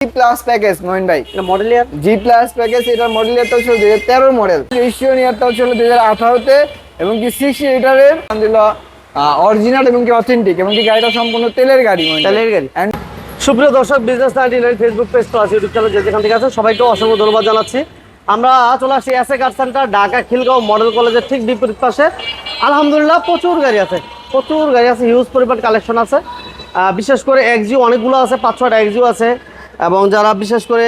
Plus package Mohin ভাই। Model year G plus package এটার model ইয়ারটা হচ্ছে দুই হাজার তেরোর মডেল রেজিস্ট্রেশন ইয়ারটা হচ্ছে দুই হাজার আঠারোতে এবং কি সিক্স লিটারের অরিজিনাল এবং কি অথেন্টিক এবং কি গাড়িটা সম্পূর্ণ তেলের গাড়ি তেলের গাড়ি। And সুপ্রিয় দর্শক business ninety nine Facebook page plus YouTube channel যেখান থেকে সবাইকে অসংখ্য ধন্যবাদ জানাচ্ছি। আমরা চলে আসছি SA car centre Dhaka Khilgaon model কলেজের ঠিক বিপরীত পাশে। আলহামদুলিল্লাহ প্রচুর গাড়ি আছে। প্রচুর গাড়ি আছে হিউজ পরিমাণ কালেকশন আছে। বিশেষ করে এক্সিও অনেকগুলো আছে পাঁচ ছটা এক্সিও আছে। এবং যারা বিশেষ করে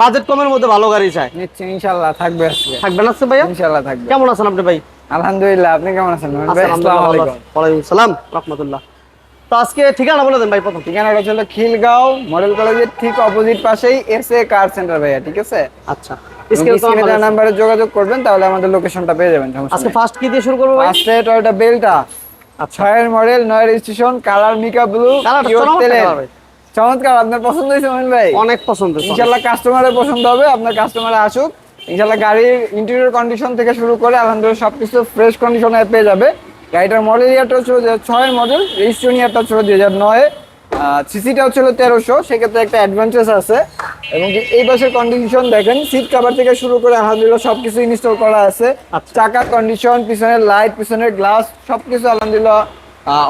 বাজেট কমের মধ্যে ভালো গাড়ি চায়। ইনশাল্লাহ থাকবে আজকে। থাকবেন ভাইয়া? ইনশাল্লাহ থাকবে। কেমন আছেন আপনি ভাই? আলহামদুলিল্লাহ আপনি কেমন আছেন? ওয়ালাইকুম সালাম রহমতুল্লাহ। তো আজকে ঠিকানা বলে দেন ভাই প্রথম। ঠিকানাটা হচ্ছে খিলগাঁও মডেল কলেজের ঠিক অপোজিট পাশেই এস এ কার সেন্টার ভাইয়া ঠিক আছে? আচ্ছা। নাম্বারে যোগাযোগ করবেন তাহলে আমাদের লোকেশনটা পেয়ে যাবেন আজকে ফার্স্ট কি দিয়ে শুরু করব ভাই? ফার্স্টে টয়োটা বেলটা আচ্ছা। ছয়ের মডেল নয় registration colour mica blue colour. চমৎকার আপনার পছন্দ হয়েছে মোহন ভাই? অনেক পছন্দ ইনশাল্লাহ কাস্টমারের পছন্দ হবে আপনার কাস্টমার আসুক। ইনশাল্লাহ গাড়ির ইন্টেরিয়র কন্ডিশন থেকে শুরু করে আলহামদুলিল্লাহ সবকিছু ফ্রেশ কন্ডিশনে পেয়ে যাবে। গাড়িটার মডেল ইয়ারটা দুই হাজার ছয়ের মডেল রেজিস্ট্রেশন ইয়ারটা হচ্ছে দুই হাজার নয়। সিসিটা হচ্ছিল তেরোশো সেক্ষেত্রে একটা অ্যাডভান্টেজ আছে। এবং এই বাসের কন্ডিশন দেখেন সিট কাভার থেকে শুরু করে আলহামদুলিল্লাহ সবকিছু ইনস্টল করা আছে। আচ্ছা। চাকার কন্ডিশন পিছনের লাইট পিছনের গ্লাস সবকিছু আলহামদুলিল্লাহ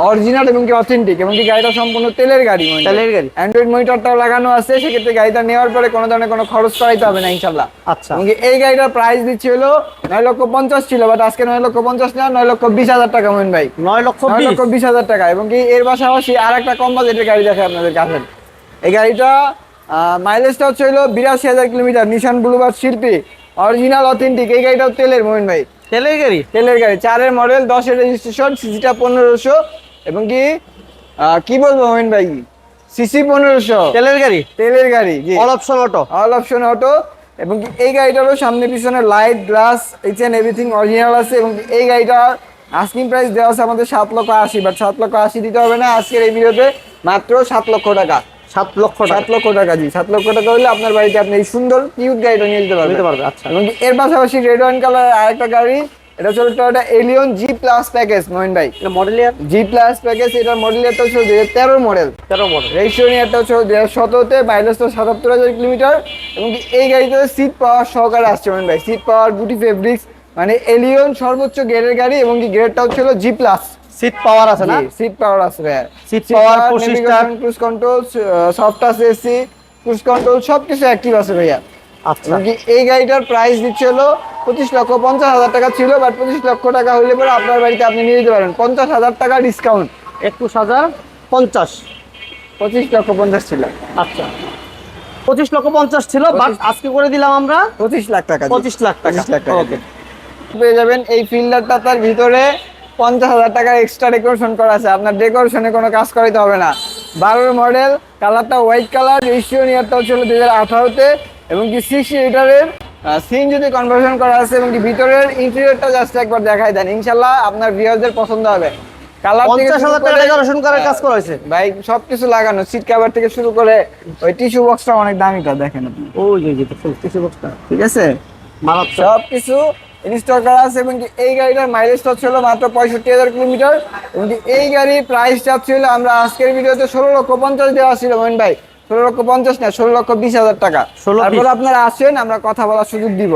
অরিজিনাল এবং কি অথেন্টিক এবং কি গাড়িটা সম্পূর্ণ তেলের গাড়ি তেলের গাড়ি। অ্যান্ড্রয়েড মনিটরটাও লাগানো আছে সেক্ষেত্রে গাড়িটা নেওয়ার পরে কোনো ধরনের কোনো খরচ করাইতে হবে না ইনশাল্লাহ আচ্ছা। এবং এই গাড়িটার প্রাইস দিচ্ছে হলো নয় লক্ষ পঞ্চাশ ছিল বাট আজকে নয় লক্ষ পঞ্চাশ না নয় লক্ষ বিশ হাজার টাকা মোহন ভাই। নয় লক্ষ নয় লক্ষ বিশ হাজার টাকা এবং কি এর পাশাপাশি আর একটা কম বাজেটের গাড়ি দেখে আপনাদের কাছে। এই গাড়িটা মাইলেজটা হচ্ছে হলো বিরাশি হাজার কিলোমিটার নিশান ব্লুবার শিল্পী অরিজিনাল অথেন্টিক এই গাড়িটাও তেলের মোহন ভাই। তেলের গাড়ি? তেলের গাড়ি। চারের মডেল দশের রেজিস্ট্রেশন সিসিটা পনেরোশো। এবং কি? কি বলব মোহিন ভাই? সিসি পনেরোশো। তেলের গাড়ি? তেলের গাড়ি all option auto all option auto এবং কি এই গাড়িটারও সামনে পিছনে light glass each and everything original আছে। এবং কি এই গাড়িটার আস্কিং প্রাইস দেওয়া আছে আমাদের সাত লক্ষ আশি বাট সাত লক্ষ আশি দিতে হবে না আজকের এই ভিডিওতে মাত্র সাত লক্ষ টাকা। সাত লক্ষ সাত লক্ষ টাকা জি সাত লক্ষ টাকা হলে আপনার বাড়িতে আপনি এই সুন্দর কিউট গাড়িটা নিয়ে যেতে পারবেন। নিতে পারবে, আচ্ছা। এবং এর পাশাপাশি রেড ওয়াইন কালার আরেকটা গাড়ি এটা হচ্ছে Toyota Allion G plus package Mohin ভাই। এটা model year G plus package এটার মডেল একটা হচ্ছে দুই হাজার তেরোর মডেল তেরো মডেল রেজিস্ট্রেশন ইয়ারটা হচ্ছে দুই হাজার সতেরোতে মাইলেজ তো সাতাত্তর হাজার কিলোমিটার। এবং এই গাড়িতে সিট পাওয়ার সহকারে আসছে মোহিন ভাই। সিট পাওয়ার বুটি ফেব্রিক্স মানে এলিয়ন সর্বোচ্চ গ্রেডের গাড়ি এবং কি গ্রেডটা হচ্ছে জি প্লাস সিট পাওয়ার আছে না? সিট পাওয়ার আছে ভাই Seat power, cruise control soft touch AC cruise control সবকিছু অ্যাক্টিভ আছে ভাইয়া। আচ্ছা। এই গাড়িটার প্রাইস দিচ্ছে হলো পঁচিশ লক্ষ পঞ্চাশ হাজার টাকা ছিল বাট পঁচিশ লক্ষ টাকা হলে পরে আপনার বাড়িতে আপনি নিয়ে যেতে পারেন। পঞ্চাশ হাজার টাকা ডিসকাউন্ট একুশ হাজার পঞ্চাশ। পঁচিশ লক্ষ পঞ্চাশ ছিল। আচ্ছা। পঁচিশ লক্ষ পঞ্চাশ ছিল বাট আজকে করে দিলাম আমরা পঁচিশ লাখ টাকা পঁচিশ লাখ টাকা। লাখ টাকা পেয়ে যাবেন এই ফিল্ডারটা তার ভিতরে পঞ্চাশ হাজার টাকা এক্সট্রা ডেকোরেশন করা আছে। আপনার ডেকোরেশনে কোনো কাজ করাইতে হবে না। বারোর মডেল কালারটা হোয়াইট কালার রেজিস্ট্রেশন ইয়ারটা হচ্ছে দুই হাজার আঠারোতে এবং কি সিক্স লিটারের সিন যদি কনভার্সন করা আছে এবং কি ভিতরের ইন্টেরিয়রটা জাস্ট একবার দেখাই দেন। ইনশাল্লাহ আপনার ভিউয়ারদের পছন্দ হবে। কালার পঞ্চাশ হাজার টাকা ডেকোরেশন করার কাজ করা হয়েছে। ভাই সবকিছু লাগানো। সিট কভার থেকে শুরু করে ওই টিস্যু বক্সটা অনেক দামিটা দেখেন আপনি। ওই যে যে বক্সটা ঠিক আছে? মারাত্মক। সব কিছু ইনস্টল করা আছে এবং এই গাড়িটার মাইলেজটা ছিল মাত্র পঁয়ষট্টি হাজার কিলোমিটার। এবং এই গাড়ির প্রাইসটা ছিল আমরা আজকের ভিডিওতে ষোলো লক্ষ পঞ্চাশ দেওয়া ছিল মোহন ভাই। ষোলো লক্ষ পঞ্চাশ না ষোলো লক্ষ বিশ হাজার টাকা। 16 তারপর আপনারা আসেন আমরা কথা বলার সুযোগ দিব।